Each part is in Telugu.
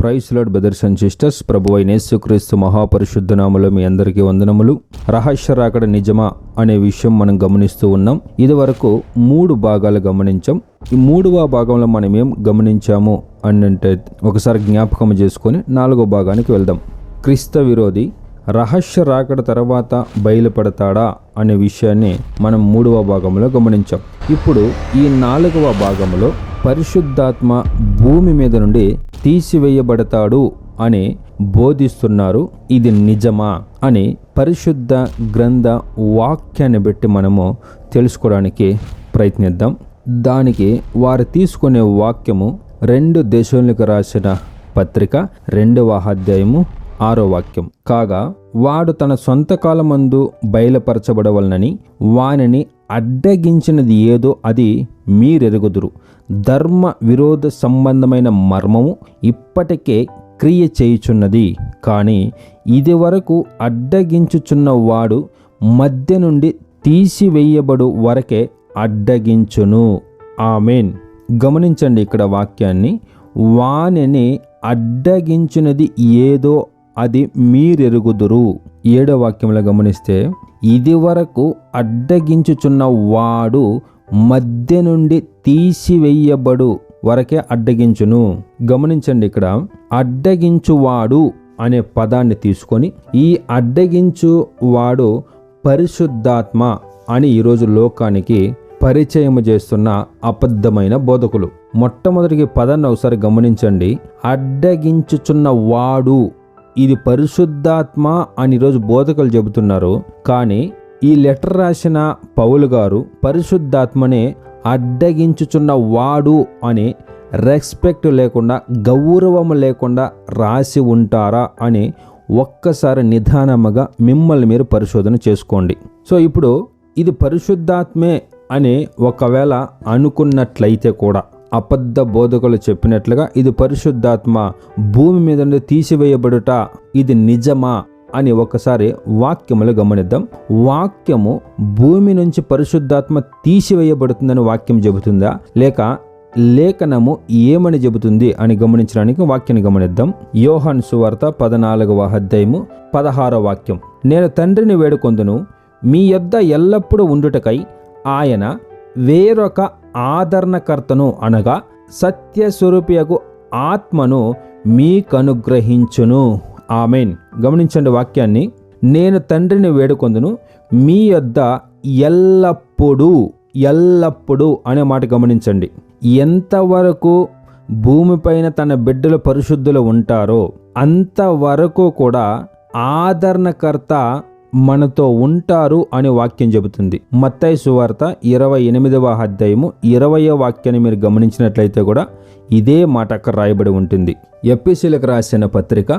Praise lord brothers and sisters ప్రభు అయిన యేసుక్రీస్తు మహాపరిశుద్ధ నామలో మీ అందరికీ వందనములు. రహస్య రాకడ నిజమా అనే విషయం మనం గమనిస్తూ ఉన్నాం. ఇదివరకు మూడు భాగాలు గమనించాం. ఈ మూడవ భాగంలో మనం ఏం గమనించాము అన్నంటే అంటే ఒకసారి జ్ఞాపకం చేసుకొని నాలుగో భాగానికి వెళ్దాం. క్రీస్తు విరోధి రహస్య రాకడ తర్వాత బయలుపడతాడా అనే విషయాన్ని మనం మూడవ భాగంలో గమనించాం. ఇప్పుడు ఈ నాలుగవ భాగంలో పరిశుద్ధాత్మ భూమి మీద నుండి తీసివేయబడతాడు అని బోధిస్తున్నారు. ఇది నిజమా అని పరిశుద్ధ గ్రంథ వాక్యాన్ని బట్టి మనము తెలుసుకోవడానికి ప్రయత్నిద్దాం. దానికి వారు తీసుకునే వాక్యము రెండు దేశంలోకి రాసిన పత్రిక రెండవ అధ్యాయము ఆరో వాక్యం. కాగా వాడు తన సొంత కాలమందు బయలుపరచబడవలనని వానిని అడ్డగించినది ఏదో అది మీరెరుగుదురు ధర్మ విరోధ సంబంధమైన మర్మము ఇప్పటికే క్రియ చేయుచున్నది. కానీ ఇది వరకు అడ్డగించుచున్న వాడు మధ్య నుండి తీసివేయబడు వరకే అడ్డగించును. ఆమెన్. గమనించండి ఇక్కడ వాక్యాన్ని. వానిని అడ్డగించినది ఏదో అది మీరెరుగుదురు. ఏడో వాక్యంలో గమనిస్తే ఇది వరకు అడ్డగించుచున్న వాడు మధ్య నుండి తీసివేయబడు వరకే అడ్డగించును. గమనించండి ఇక్కడ అడ్డగించువాడు అనే పదాన్ని తీసుకొని ఈ అడ్డగించు వాడు పరిశుద్ధాత్మ అని ఈరోజు లోకానికి పరిచయం చేస్తున్న అబద్ధమైన బోధకులు. మొట్టమొదటికి పదాన్ని ఒకసారి గమనించండి. అడ్డగించుచున్న వాడు ఇది పరిశుద్ధాత్మ అని ఈరోజు బోధకులు చెబుతున్నారు. కానీ ఈ లెటర్ రాసిన పౌలు గారు పరిశుద్ధాత్మనే అడ్డగించుచున్న వాడు అని రెస్పెక్ట్ లేకుండా గౌరవం లేకుండా రాసి ఉంటారా అని ఒక్కసారి నిదానముగా మిమ్మల్ని మీరు పరిశోధన చేసుకోండి. సో ఇప్పుడు ఇది పరిశుద్ధాత్మే అని ఒకవేళ అనుకున్నట్లయితే కూడా అబద్ధ బోధకులు చెప్పినట్లుగా ఇది పరిశుద్ధాత్మ భూమి మీద నుండి తీసివేయబడుట ఇది నిజమా? అని ఒకసారి వాక్యములు గమనిద్దాం. వాక్యము భూమి నుంచి పరిశుద్ధాత్మ తీసివేయబడుతుందని వాక్యం చెబుతుందా? లేక లేఖనము ఏమని చెబుతుంది అని గమనించడానికి వాక్యాన్ని గమనిద్దాం. యోహన్ సువార్త పద్నాలుగవ అధ్యాయము పదహారో వాక్యం. నేను తండ్రిని వేడుకొందును మీ యొద్ద ఎల్లప్పుడూ ఉండుటకై ఆయన వేరొక ఆదరణకర్తను అనగా సత్యస్వరూపియకు ఆత్మను మీకనుగ్రహించును. ఆమెన్. గమనించండి వాక్యాన్ని. నేను తండ్రిని వేడుకొందును మీ యొద్ద ఎల్లప్పుడూ ఎల్లప్పుడూ అనే మాట గమనించండి. ఎంతవరకు భూమిపైన తన బిడ్డలు పరిశుద్ధులు ఉంటారో అంతవరకు కూడా ఆదరణకర్త మనతో ఉంటారు అనే వాక్యం చెబుతుంది. మత్తయి సువార్త ఇరవై ఎనిమిదవ అధ్యాయము ఇరవయో వాక్యాన్ని మీరు గమనించినట్లయితే కూడా ఇదే మాట అక్కడ రాయబడి ఉంటుంది. ఎపిసిలకు రాసిన పత్రిక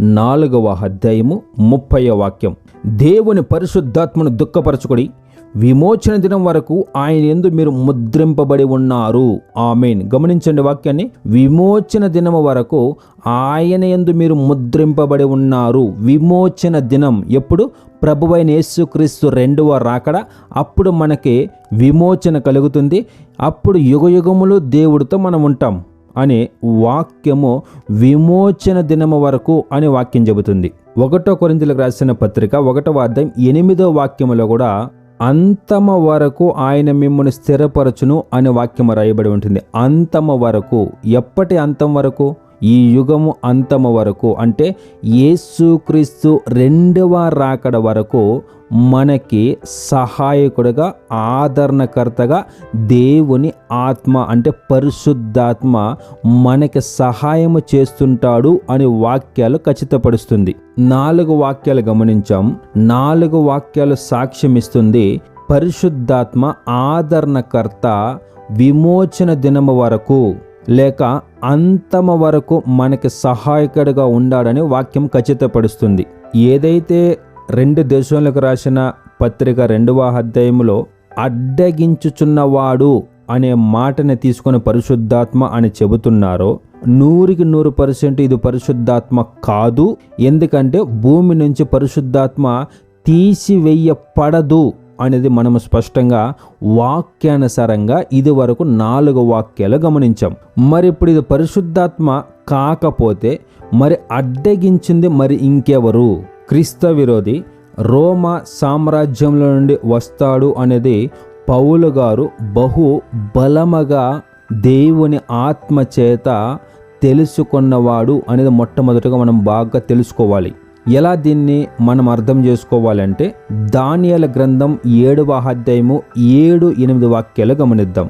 నాలుగవ అధ్యాయము ముప్పై వాక్యం. దేవుని పరిశుద్ధాత్మను దుఃఖపరచుకొని విమోచన దినం వరకు ఆయన ఎందు మీరు ముద్రింపబడి ఉన్నారు. ఆమెన్. గమనించండి వాక్యాన్ని. విమోచన దినం వరకు ఆయన ఎందు మీరు ముద్రింపబడి ఉన్నారు. విమోచన దినం ఎప్పుడు? ప్రభువైన యేసుక్రీస్తు రెండవ రాకడ. అప్పుడు మనకి విమోచన కలుగుతుంది. అప్పుడు యుగయుగములు దేవుడితో మనం ఉంటాం. అనే వాక్యము విమోచన దినము వరకు అనే వాక్యం చెబుతుంది. ఒకటో కొరింతలకు రాసిన పత్రిక ఒకటో అర్థం ఎనిమిదో వాక్యములో కూడా అంతమ వరకు ఆయన మిమ్మల్ని స్థిరపరచును అనే వాక్యం రాయబడి ఉంటుంది. అంతమ వరకు ఎప్పటి అంతం వరకు? ఈ యుగము అంతము వరకు అంటే యేసుక్రీస్తు రెండవ రాకడ వరకు మనకి సహాయకుడిగా ఆదరణకర్తగా దేవుని ఆత్మ అంటే పరిశుద్ధాత్మ మనకి సహాయము చేస్తుంటాడు అని వాక్యాలు ఖచ్చితపరుస్తుంది. నాలుగు వాక్యాలు గమనించాం. నాలుగు వాక్యాలు సాక్ష్యం ఇస్తుంది పరిశుద్ధాత్మ ఆదరణకర్త విమోచన దినము వరకు లేక అంతమ వరకు మనకి సహాయకుడిగా ఉండాడని వాక్యం ఖచ్చితపరుస్తుంది. ఏదైతే రెండు దేశాలకు రాసిన పత్రిక రెండవ అధ్యాయంలో అడ్డగించుచున్నవాడు అనే మాటని తీసుకుని పరిశుద్ధాత్మ అని చెబుతున్నారో నూరికి నూరు పర్సెంట్ ఇది పరిశుద్ధాత్మ కాదు. ఎందుకంటే భూమి నుంచి పరిశుద్ధాత్మ తీసివేయపడదు. అనేది మనము స్పష్టంగా వాక్యానుసారంగా ఇది వరకు నాలుగు వాక్యాలు గమనించాం. మరి ఇప్పుడు ఇది పరిశుద్ధాత్మ కాకపోతే మరి అడ్డగించింది మరి ఇంకెవరు? క్రీస్త విరోధి రోమా సామ్రాజ్యంలో నుండి వస్తాడు అనేది పౌలు గారు బహు బలముగా దేవుని ఆత్మ చేత తెలుసుకున్నవాడు అనేది మొట్టమొదటిగా మనం బాగా తెలుసుకోవాలి. ఎలా దీన్ని మనం అర్థం చేసుకోవాలంటే దానియల గ్రంథం ఏడవ అధ్యాయము ఏడు ఎనిమిది వాక్యాలు గమనిద్దాం.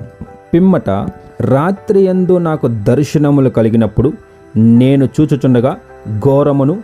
పిమ్మట రాత్రి ఎందు నాకు దర్శనములు కలిగినప్పుడు నేను చూచుచుండగా ఘోరమును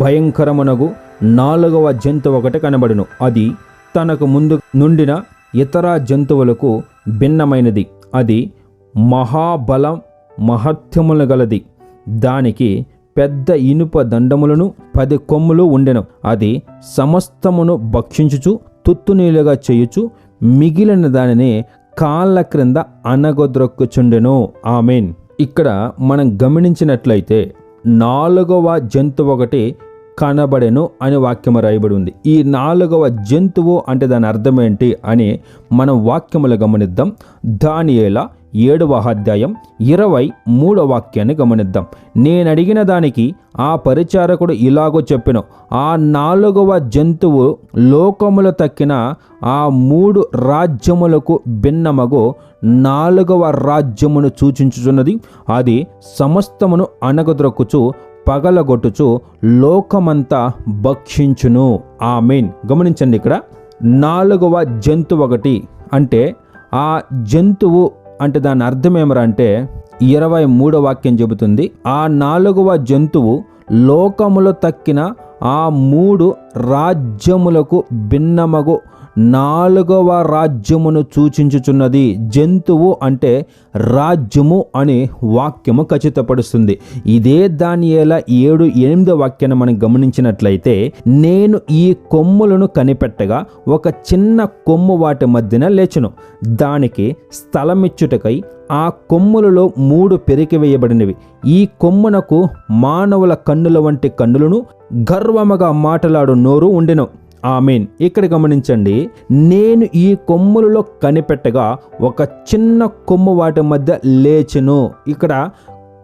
భయంకరమునగు నాలుగవ జంతువు ఒకటి కనబడును. అది తనకు ముందు నుండిన ఇతర జంతువులకు భిన్నమైనది. అది మహాబలం మహత్యములు గలది. దానికి పెద్ద ఇనుప దండములను పది కొమ్ములు ఉండెను. అది సమస్తమును భక్షించుచు తుత్తునీలుగా చేయుచు మిగిలిన దానిని కాళ్ళ క్రింద అనగొద్రొక్కుచుండెను. ఆమెన్. ఇక్కడ మనం గమనించినట్లయితే నాలుగవ జంతువు ఒకటి కనబడెను అని వాక్యము రాయబడి ఉంది. ఈ నాలుగవ జంతువు అంటే దాని అర్థం ఏంటి అని మనం వాక్యములు గమనిద్దాం. దానియేలా ఏడవ అధ్యాయం ఇరవై మూడవ వాక్యాన్ని గమనిద్దాం. నేను అడిగిన దానికి ఆ పరిచారకుడు ఇలాగో చెప్పెను ఆ నాలుగవ జంతువు లోకములు తక్కిన ఆ మూడు రాజ్యములకు భిన్నమగు నాలుగవ రాజ్యమును సూచించుచున్నది. అది సమస్తమును అనగద్రొక్కుచు పగలగొట్టుచు లోకమంతా భక్షించును. ఆ మెయిన్ గమనించండి ఇక్కడ నాలుగవ జంతువు ఒకటి. అంటే ఆ జంతువు అంటే దాని అర్థం అంటే ఇరవై మూడో వాక్యం చెబుతుంది ఆ నాలుగవ జంతువు లోకములో తక్కిన ఆ మూడు రాజ్యములకు భిన్నమగు నాలుగవ రాజ్యమును సూచించుచున్నది జంతువు అంటే రాజ్యము అని వాక్యము ఖచ్చితపడుస్తుంది. ఇదే దానియేల ఏడు ఎనిమిదో వాక్యాన్ని మనం గమనించినట్లయితే నేను ఈ కొమ్ములను కనిపెట్టగా ఒక చిన్న కొమ్ము వాటి మధ్యన లేచును. దానికి స్థలమిచ్చుటకై ఆ కొమ్ములలో మూడు పెరికివేయబడినవి ఈ కొమ్మునకు మానవుల కన్నుల వంటి కన్నులను గర్వముగా మాటలాడు నోరు ఉండెను. ఆమెన్. ఇక్కడ గమనించండి నేను ఈ కొమ్ములలో కనిపెట్టగా ఒక చిన్న కొమ్ము వాటి మధ్య లేచెను. ఇక్కడ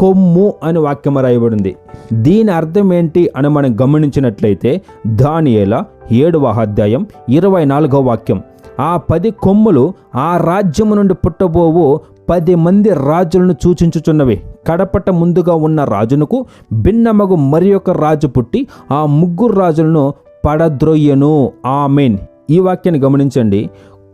కొమ్ము అని వాక్యం రాయబడింది. దీని అర్థం ఏంటి అని మనం గమనించినట్లయితే దానియేల ఏడవ అధ్యాయం ఇరవై నాలుగవ వాక్యం. ఆ పది కొమ్ములు ఆ రాజ్యము నుండి పుట్టబోవు పది మంది రాజులను సూచించుచున్నవి. కడపట ముందుగా ఉన్న రాజునకు భిన్నమగు మరి ఒక రాజు పుట్టి ఆ ముగ్గురు రాజులను పడద్రొయ్యను ఆమెన్. ఈ వాక్యాన్ని గమనించండి.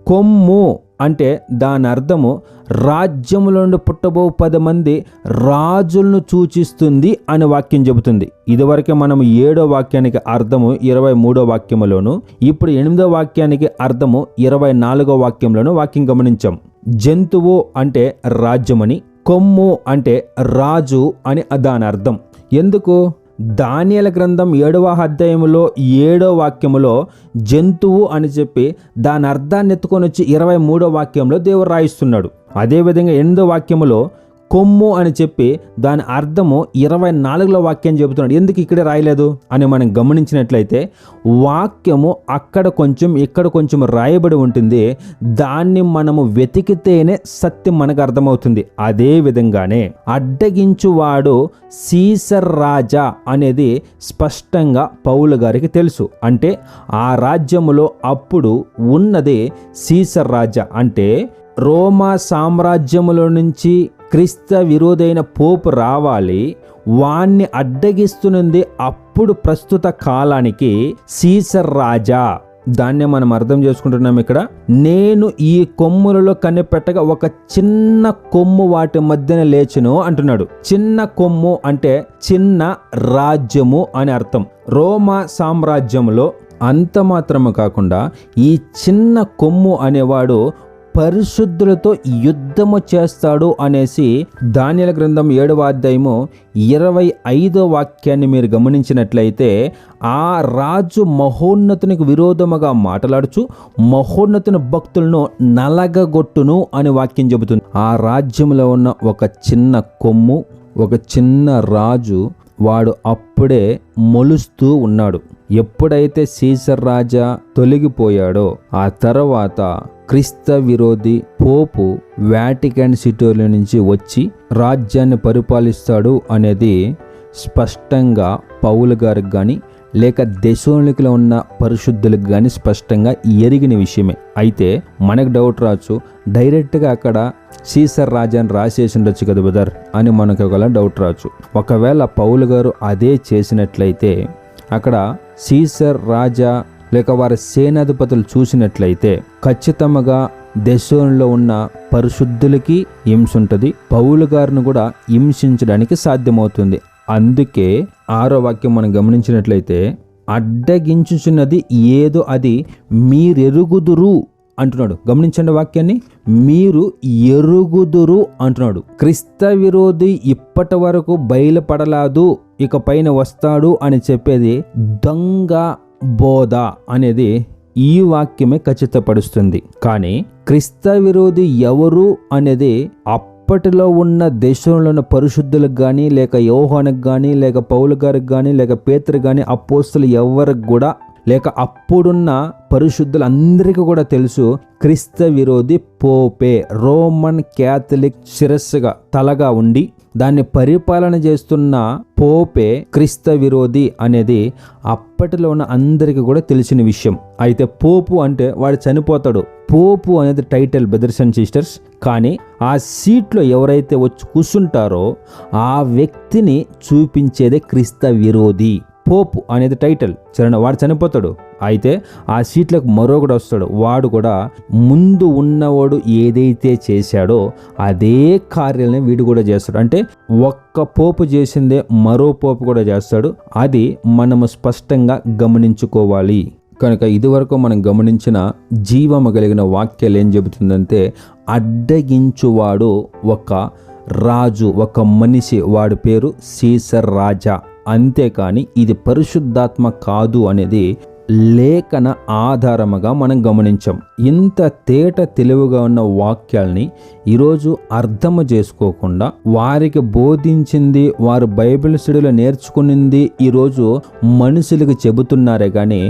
కొమ్ము అంటే దాని అర్థము రాజ్యముల నుండి పుట్టబో పది మంది రాజులను సూచిస్తుంది అని వాక్యం చెబుతుంది. ఇదివరకే మనం ఏడో వాక్యానికి అర్థము ఇరవై మూడో వాక్యములోను ఇప్పుడు ఎనిమిదో వాక్యానికి అర్థము ఇరవై నాలుగో వాక్యంలోను వాక్యం గమనించాం. జంతువు అంటే రాజ్యమని కొమ్ము అంటే రాజు అని దాని అర్థం. ఎందుకు? దానియల గ్రంథం ఏడవ అధ్యాయములో ఏడో వాక్యములో జంతువు అని చెప్పి దాని అర్థాన్ని ఎత్తుకొని వచ్చి ఇరవై మూడో వాక్యంలో దేవుడు రాయిస్తున్నాడు. అదేవిధంగా ఎనిమిదో వాక్యములో కొమ్ము అని చెప్పి దాని అర్థము ఇరవై నాలుగులో వాక్యం చెబుతున్నాడు. ఎందుకు ఇక్కడే రాయలేదు? అని మనం గమనించినట్లయితే వాక్యము అక్కడ కొంచెం ఇక్కడ కొంచెం రాయబడి ఉంటుంది. దాన్ని మనము వెతికితేనే సత్యం మనకు అర్థమవుతుంది. అదే విధంగానే అడ్డగించువాడు సీసర్ రాజా అనేది స్పష్టంగా పౌలు గారికి తెలుసు. అంటే ఆ రాజ్యములో అప్పుడు ఉన్నదే సీసర్ రాజా. అంటే రోమా సామ్రాజ్యములో నుంచి క్రిస్త విరోధైన పోపు రావాలి వాణ్ణి అడ్డగిస్తున్నది అప్పుడు ప్రస్తుత కాలానికి సీసర్ రాజా. దాన్నే మనం అర్థం చేసుకుంటున్నాం ఇక్కడ. నేను ఈ కొమ్ములలో కనిపెట్టగా ఒక చిన్న కొమ్ము వాటి మధ్యన లేచును అంటున్నాడు. చిన్న కొమ్ము అంటే చిన్న రాజ్యము అని అర్థం. రోమా సామ్రాజ్యంలో అంత మాత్రము కాకుండా ఈ చిన్న కొమ్ము అనేవాడు పరిశుద్ధులతో యుద్ధము చేస్తాడు అనేసి ధాన్యాల గ్రంథం ఏడవ అధ్యాయము ఇరవై ఐదో వాక్యాన్ని మీరు గమనించినట్లయితే ఆ రాజు మహోన్నతునికి విరోధముగా మాట్లాడుచు మహోన్నతుని భక్తులను నలగగొట్టును అని వాక్యం చెబుతుంది. ఆ రాజ్యంలో ఉన్న ఒక చిన్న కొమ్ము ఒక చిన్న రాజు వాడు అప్పుడే మొలుస్తూ ఉన్నాడు. ఎప్పుడైతే సీసర్ రాజా తొలగిపోయాడో ఆ తర్వాత క్రిస్త విరోధి పోపు వాటికన్ సిటీలో నుంచి వచ్చి రాజ్యాన్ని పరిపాలిస్తాడు అనేది స్పష్టంగా పౌలు గారికి కానీ లేక దేశంలో ఉన్న పరిశుద్ధులకు కానీ స్పష్టంగా ఎరిగిన విషయమే. అయితే మనకు డౌట్ రావచ్చు డైరెక్ట్గా అక్కడ సీసర్ రాజా అని రాసేసి ఉండొచ్చు కదా బ్రదర్ అని మనకు ఒకవేళ డౌట్ రావచ్చు. ఒకవేళ పౌలు గారు అదే చేసినట్లయితే అక్కడ సీసర్ రాజా లేక వారి సేనాధిపతులు చూసినట్లయితే ఖచ్చితంగా దేశంలో ఉన్న పరిశుద్ధులకి హింస ఉంటుంది పౌలు గారిని కూడా హింసించడానికి సాధ్యమవుతుంది. అందుకే ఆరో వాక్యం మనం గమనించినట్లయితే అడ్డగించుచున్నది ఏదో అది మీరెరుగుదురు అంటున్నాడు. గమనించండి వాక్యాన్ని. మీరు ఎరుగుదురు అంటున్నాడు. క్రిస్త విరోధి ఇప్పటి వరకు బయలుపడలాదు ఇక పైన వస్తాడు అని చెప్పేది దొంగ బోధ అనేది ఈ వాక్యమే ఖచ్చితపరుస్తుంది. కానీ క్రిస్త విరోధి ఎవరు అనేది అప్పటిలో ఉన్న దేశంలో ఉన్న పరిశుద్ధులకు కానీ లేక యోహానికి కానీ లేక పౌలు గారికి కానీ లేక పేతరు కానీ అపోస్తులు ఎవరికి కూడా లేక అప్పుడున్న పరిశుద్ధులందరికీ కూడా తెలుసు క్రిస్త విరోధి పోపే రోమన్ క్యాథలిక్ శిరస్సుగా తలగా ఉండి దాన్ని పరిపాలన చేస్తున్న పోపే క్రిస్త విరోధి అనేది అప్పటిలో ఉన్న అందరికీ కూడా తెలిసిన విషయం. అయితే పోపు అంటే వాడు చనిపోతాడు. పోపు అనేది టైటిల్ బ్రదర్స్ అండ్ సిస్టర్స్. కానీ ఆ సీట్లో ఎవరైతే వచ్చి కూర్చుంటారో ఆ వ్యక్తిని చూపించేదే క్రిస్త విరోధి. పోపు అనేది టైటిల్. చరణ వాడు చనిపోతాడు. అయితే ఆ సీట్లకు మరొకడు వస్తాడు. వాడు కూడా ముందు ఉన్నవాడు ఏదైతే చేశాడో అదే కార్యాలని వీడు కూడా చేస్తాడు. అంటే ఒక్క పోపు చేసిందే మరో పోపు కూడా చేస్తాడు. అది మనము స్పష్టంగా గమనించుకోవాలి. కనుక ఇదివరకు మనం గమనించిన జీవము కలిగిన వాక్యాలు ఏం చెబుతుందంటే అడ్డగించువాడు ఒక రాజు ఒక మనిషి. వాడి పేరు సీసర్ రాజా. అంతేకాని ఇది పరిశుద్ధాత్మ కాదు అనేది లేఖన ఆధారముగా మనం గమనించాం. ఇంత తేట తెలివిగా ఉన్న వాక్యాల్ని ఈరోజు అర్థము చేసుకోకుండా వారికి బోధించింది వారు బైబిల్ స్టడీలో నేర్చుకునింది ఈరోజు మనుషులకు చెబుతున్నారే కానీ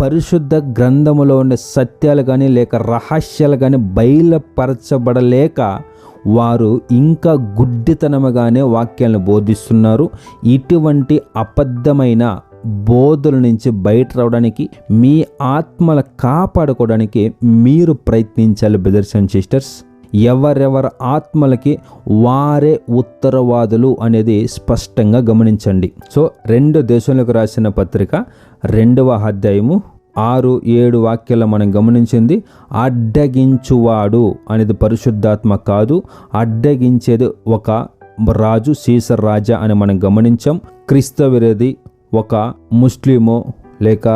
పరిశుద్ధ గ్రంథములో ఉండే సత్యాలు కానీ లేక రహస్యాలు కానీ బయలుపరచబడలేక వారు ఇంకా గుడ్డితనముగానే వాక్యాలను బోధిస్తున్నారు. ఇటువంటి అబద్ధమైన బోధల నుంచి బయట రావడానికి మీ ఆత్మల కాపాడుకోవడానికి మీరు ప్రయత్నించాలి బ్రదర్స్ అండ్ సిస్టర్స్ ఎవరెవరి ఆత్మలకి వారే ఉత్తరవాదులు అనేది స్పష్టంగా గమనించండి. సో రెండు దేశంలోకి రాసిన పత్రిక రెండవ అధ్యాయము ఆరు ఏడు వాక్యాల మనం గమనించింది అడ్డగించువాడు అనేది పరిశుద్ధాత్మ కాదు అడ్డగించేది ఒక రాజు సీసర్ రాజా అని మనం గమనించాం. క్రీస్తవిరది ఒక ముస్లిమో లేక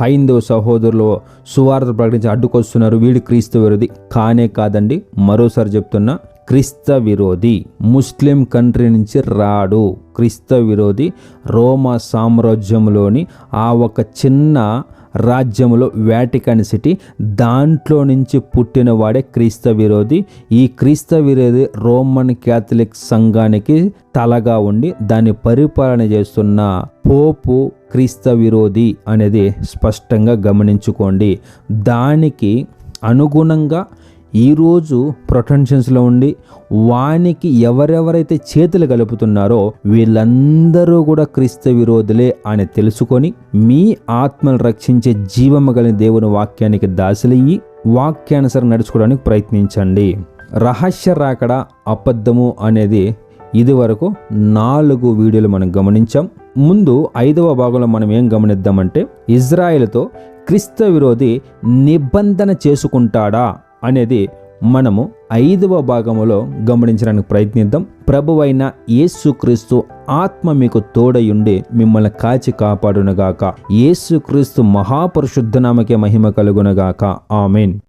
హైందవ సహోదరులు సువార్త ప్రకటించి అడ్డుకొస్తున్నారు వీడి క్రీస్తు విరోధి కానే కాదండి. మరోసారి చెప్తున్నా క్రిస్త విరోధి ముస్లిం కంట్రీ నుంచి రాడు. క్రిస్త విరోధి రోమా సామ్రాజ్యంలోని ఆ ఒక చిన్న రాజ్యములో వ్యాటికన్ సిటీ దాంట్లో నుంచి పుట్టిన వాడే క్రీస్త విరోధి. ఈ క్రీస్త విరోధి రోమన్ క్యాథలిక్ సంఘానికి తలగా ఉండి దాన్ని పరిపాలన చేస్తున్న పోపు క్రీస్త విరోధి అనేది స్పష్టంగా గమనించుకోండి. దానికి అనుగుణంగా ఈరోజు ప్రొటెన్షన్స్లో ఉండి వానికి ఎవరెవరైతే చేతులు కలుపుతున్నారో వీళ్ళందరూ కూడా క్రీస్తు విరోధులే అని తెలుసుకొని మీ ఆత్మను రక్షించే జీవము కలిగిన దేవుని వాక్యానికి దాసలయ్యి వాక్యానుసారం నడుచుకోవడానికి ప్రయత్నించండి. రహస్య రాకడ అబద్ధము అనేది ఇదివరకు నాలుగు వీడియోలు మనం గమనించాం. ముందు ఐదవ భాగంలో మనం ఏం గమనిద్దామంటే ఇజ్రాయెల్తో క్రిస్త విరోధి నిబంధన చేసుకుంటాడా? అనేది మనము ఐదవ భాగములో గమనించడానికి ప్రయత్నిద్దాం. ప్రభువైన యేసుక్రీస్తు ఆత్మ మీకు తోడయుండి మిమ్మల్ని కాచి కాపాడునగాక. యేసుక్రీస్తు మహాపరిశుద్ధ నామకే మహిమ కలుగునగాక. ఆమెన్.